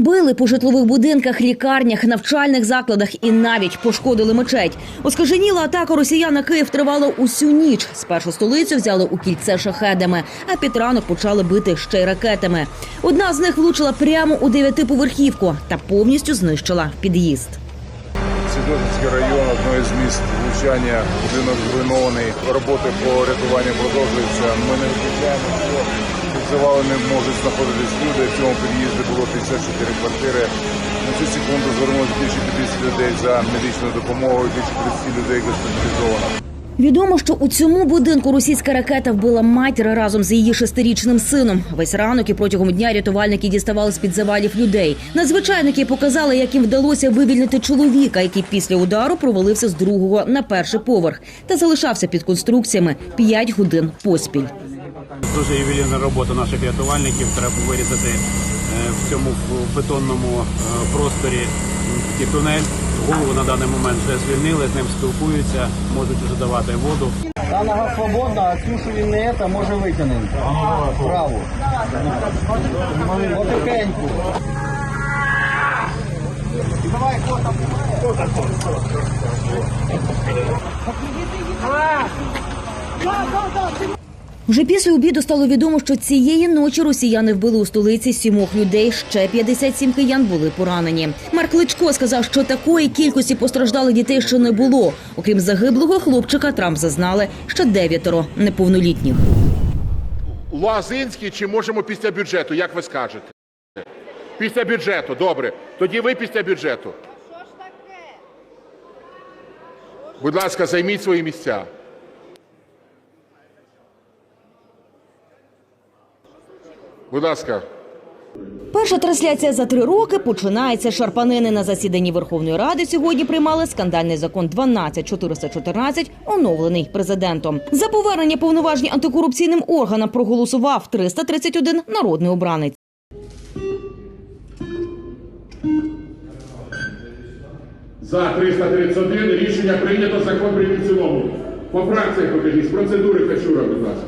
Били по житлових будинках, лікарнях, навчальних закладах і навіть пошкодили мечеть. Оскаженіла атака росіян на Київ тривала усю ніч. Спершу столицю взяли у кільце шахедами, а під ранок почали бити ще й ракетами. Одна з них влучила прямо у дев'ятиповерхівку та повністю знищила під'їзд. Свідоцький район, одне з міст влучання, будинок зруйнований. Роботи по рятуванню продовжуються. Ми не виключаємо, під завалами можуть знаходитись люди. В цьому під'їзді було 54 квартири. На цю секунду звернулося більше 50 людей за медичною допомогою, більше 30 людей госпіталізовано. Відомо, що у цьому будинку російська ракета вбила матір разом з її шестирічним сином. Весь ранок і протягом дня рятувальники діставали з під завалів людей. Надзвичайники показали, як їм вдалося вивільнити чоловіка, який після удару провалився з другого на перший поверх та залишався під конструкціями 5 годин поспіль. Дуже ювелірна робота наших рятувальників. Треба вирізати е, в цьому бетонному е, просторі м, тунель. Голову на даний момент вже звільнили, з ним спілкуються, можуть вже давати воду. Та нога свободна, а цю, що він не це, може витягнути. Праву. Потихеньку. Вже після обіду стало відомо, що цієї ночі росіяни вбили у столиці сімох людей. Ще 57 киян були поранені. Марк Кличко сказав, що такої кількості постраждалих дітей ще не було. Окрім загиблого хлопчика, Трамп зазнали ще дев'ятеро неповнолітніх. Лазинський чи можемо після бюджету, як ви скажете? Після бюджету, добре. Тоді ви після бюджету. Будь ласка, займіть свої місця. Будь ласка. Перша трансляція за три роки починається шарпанини. На засіданні Верховної Ради сьогодні приймали скандальний закон 12414, оновлений президентом. За повернення повноважень антикорупційним органам проголосував 331 народний обранець. За 331 рішення прийнято, закон прийнято в цілому. По фракціях покажіть, з процедури Качура, будь ласка.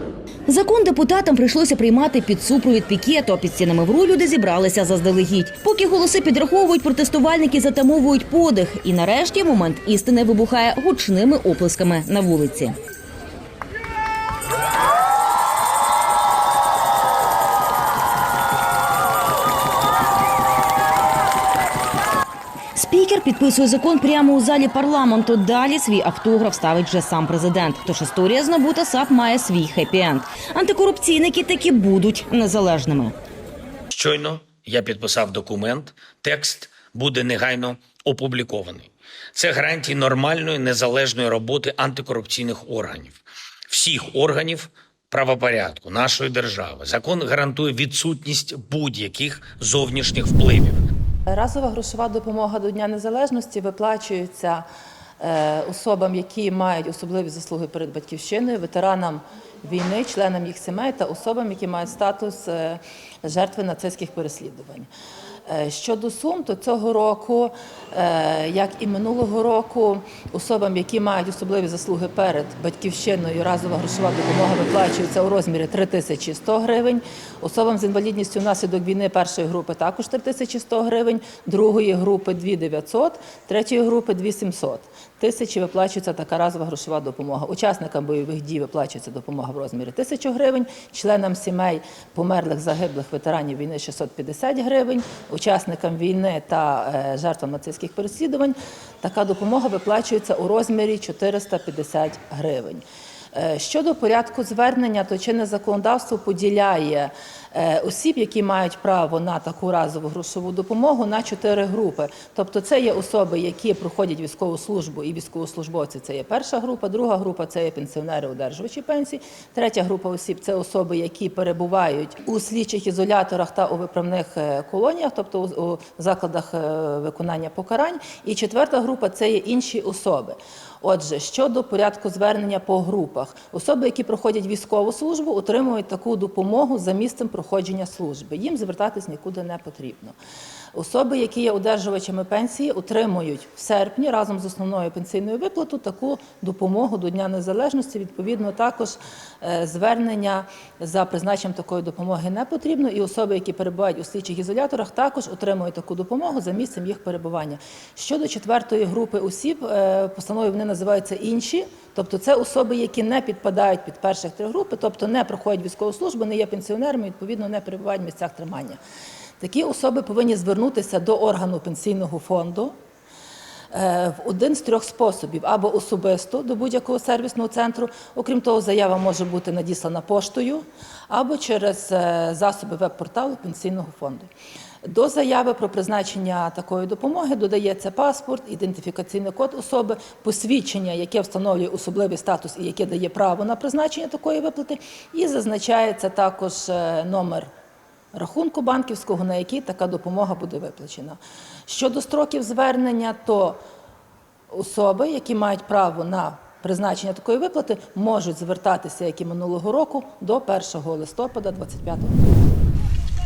Закон депутатам прийшлося приймати під супровід пікету. а Під стінами ВРУ люди зібралися заздалегідь. Поки голоси підраховують, протестувальники затамовують подих. І нарешті момент істини вибухає гучними оплесками на вулиці. Підписує закон прямо у залі парламенту. Далі свій автограф ставить вже сам президент. Тож історія з САП має свій хеппі-енд. Антикорупційники таки будуть незалежними. Щойно я підписав документ, текст буде негайно опублікований. Це гарантії нормальної незалежної роботи антикорупційних органів, всіх органів правопорядку нашої держави. Закон гарантує відсутність будь-яких зовнішніх впливів. Разова грошова допомога до Дня Незалежності виплачується е, особам, які мають особливі заслуги перед батьківщиною, ветеранам війни, членам їх сімей та особам, які мають статус е, жертви нацистських переслідувань. Е, Щодо сум, то цього року, е, як і минулого року, особам, які мають особливі заслуги перед батьківщиною, разова грошова допомога виплачується у розмірі 3100 гривень. Особам з інвалідністю внаслідок війни першої групи також 3100 гривень, другої групи 2900, третьої групи 2700 тисячі виплачується така разова грошова допомога. Учасникам бойових дій виплачується допомога в розмірі 1000 гривень, членам сімей померлих загиблих ветеранів війни 650 гривень, учасникам війни та е, жертвам нацистських переслідувань така допомога виплачується у розмірі 450 гривень. Е, Щодо порядку звернення, то чинне законодавство поділяє е, осіб, які мають право на таку разову грошову допомогу, на чотири групи. Тобто, це є особи, які проходять військову службу і військовослужбовці. Це є перша група, друга група це є пенсіонери, одержувачі пенсій. Третя група осіб це особи, які перебувають у слідчих ізоляторах та у виправних е, колоніях, тобто у, закладах виконання покарань. І четверта група це є інші особи. Отже, щодо порядку звернення по групах, особи, які проходять військову службу, отримують таку допомогу за місцем проходження служби. Їм звертатись нікуди не потрібно. Особи, які є одержувачами пенсії, отримують в серпні разом з основною пенсійною виплатою таку допомогу до Дня Незалежності. Відповідно, також е, звернення за призначенням такої допомоги не потрібно. І особи, які перебувають у слідчих ізоляторах, також отримують таку допомогу за місцем їх перебування. Щодо четвертої групи осіб, е, постанови вони називаються інші. Тобто це особи, які не підпадають під перших три групи, тобто не проходять військову службу, не є пенсіонерами, відповідно не перебувають в місцях тримання. Такі особи повинні звернутися до органу пенсійного фонду е, в один з трьох способів: або особисто до будь-якого сервісного центру. Окрім того, заява може бути надіслана поштою, або через е, засоби веб-порталу пенсійного фонду. До заяви про призначення такої допомоги додається паспорт, ідентифікаційний код особи, посвідчення, яке встановлює особливий статус і яке дає право на призначення такої виплати, і зазначається також е, номер рахунку банківського, на який така допомога буде виплачена. Щодо строків звернення, то особи, які мають право на призначення такої виплати, можуть звертатися, як і минулого року, до 1 листопада 2025 року.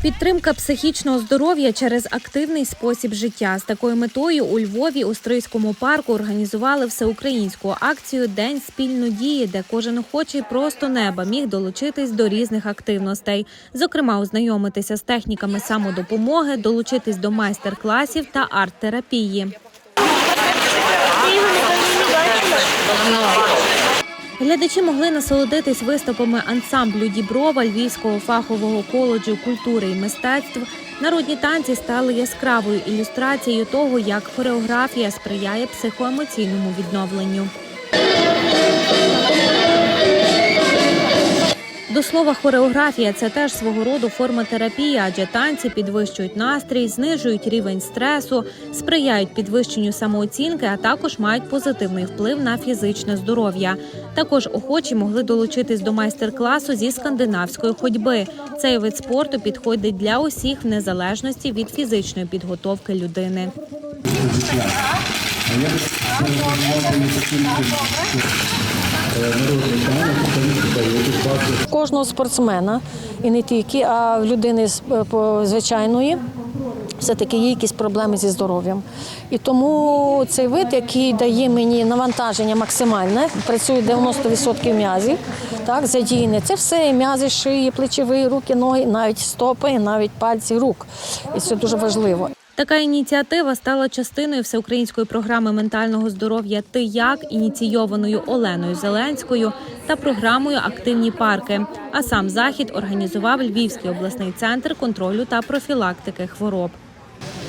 Підтримка психічного здоров'я через активний спосіб життя. З такою метою у Львові у Стрийському парку організували всеукраїнську акцію День спільно дії, де кожен охочий просто неба міг долучитись до різних активностей, зокрема, ознайомитися з техніками самодопомоги, долучитись до майстер-класів та арт-терапії. Глядачі могли насолодитись виступами ансамблю Діброва Львівського фахового коледжу культури і мистецтв. Народні танці стали яскравою ілюстрацією того, як хореографія сприяє психоемоційному відновленню. До слова, хореографія це теж свого роду форма терапії, адже танці підвищують настрій, знижують рівень стресу, сприяють підвищенню самооцінки, а також мають позитивний вплив на фізичне здоров'я. Також охочі могли долучитись до майстер-класу зі скандинавської ходьби. Цей вид спорту підходить для усіх в незалежності від фізичної підготовки людини. Кожного спортсмена, і не тільки, а людини е, звичайної. Все-таки є якісь проблеми зі здоров'ям. І тому цей вид, який дає мені навантаження максимальне, працює 90% м'язів, так, задіяне. Це все м'язи шиї, плечові, руки, ноги, навіть стопи, навіть пальці рук. І це дуже важливо. Така ініціатива стала частиною всеукраїнської програми ментального здоров'я Ти як ініційованою Оленою Зеленською та програмою Активні парки. А сам захід організував Львівський обласний центр контролю та профілактики хвороб.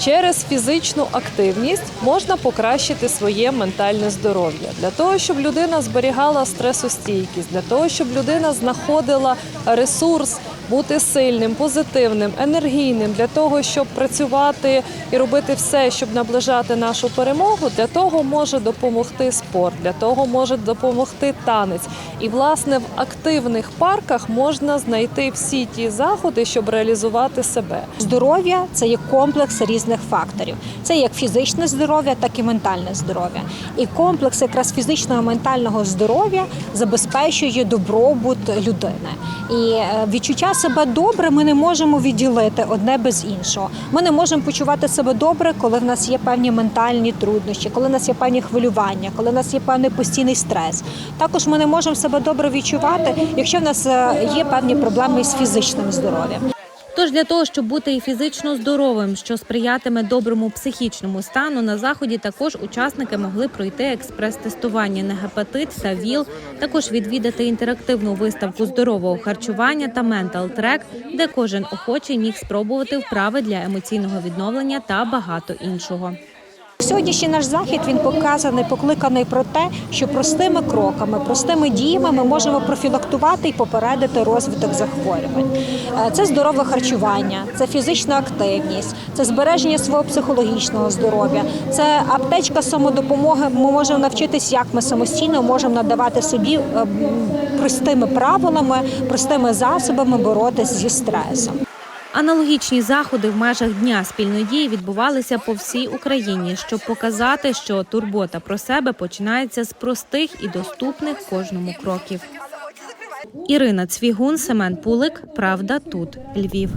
Через фізичну активність можна покращити своє ментальне здоров'я для того, щоб людина зберігала стресостійкість, для того, щоб людина знаходила ресурс бути сильним, позитивним, енергійним, для того, щоб працювати і робити все, щоб наближати нашу перемогу. Для того може допомогти спорт, для того може допомогти танець. І власне в активних парках можна знайти всі ті заходи, щоб реалізувати себе. Здоров'я це є комплекс різних факторів. Це як фізичне здоров'я, так і ментальне здоров'я. І комплекс якраз фізичного ментального здоров'я забезпечує добробут людини. І е, відчуття себе добре ми не можемо відділити одне без іншого. Ми не можемо почувати себе добре, коли в нас є певні ментальні труднощі, коли в нас є певні хвилювання, коли в нас є певний постійний стрес. Також ми не можемо себе добре відчувати, якщо в нас е, є певні проблеми з фізичним здоров'ям. Тож для того, щоб бути і фізично здоровим, що сприятиме доброму психічному стану, на заході також учасники могли пройти експрес-тестування на гепатит та ВІЛ, також відвідати інтерактивну виставку здорового харчування та ментал трек, де кожен охочий міг спробувати вправи для емоційного відновлення та багато іншого. Сьогоднішній наш захід він показаний, покликаний про те, що простими кроками, простими діями ми можемо профілактувати і попередити розвиток захворювань. Е, Це здорове харчування, це фізична активність, це збереження свого психологічного здоров'я, це аптечка самодопомоги. Ми можемо навчитись, як ми самостійно можемо надавати собі е, простими правилами, простими засобами боротися зі стресом. Аналогічні заходи в межах дня спільної дії відбувалися по всій Україні, щоб показати, що турбота про себе починається з простих і доступних кожному кроків. Ірина Цвігун, Семен Пулик. Правда, тут Львів.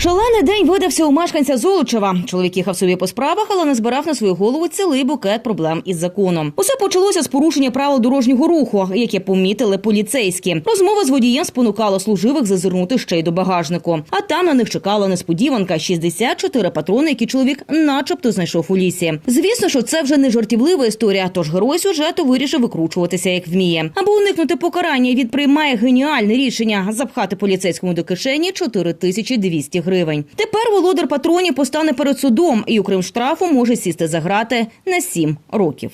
Шалений день видався у мешканця Золочева. Чоловік їхав собі по справах, але не збирав на свою голову цілий букет проблем із законом. Усе почалося з порушення правил дорожнього руху, яке помітили поліцейські. Розмова з водієм спонукала служивих зазирнути ще й до багажнику. А там на них чекала несподіванка: 64 патрони, які чоловік, начебто, знайшов у лісі. Звісно, що це вже не жартівлива історія. Тож герой сюжету вирішив викручуватися як вміє. Аби уникнути покарання, він приймає геніальне рішення запхати поліцейському до кишені 4200 гривень. Тепер володар патронів постане перед судом і, окрім штрафу, може сісти за грати на 7 років.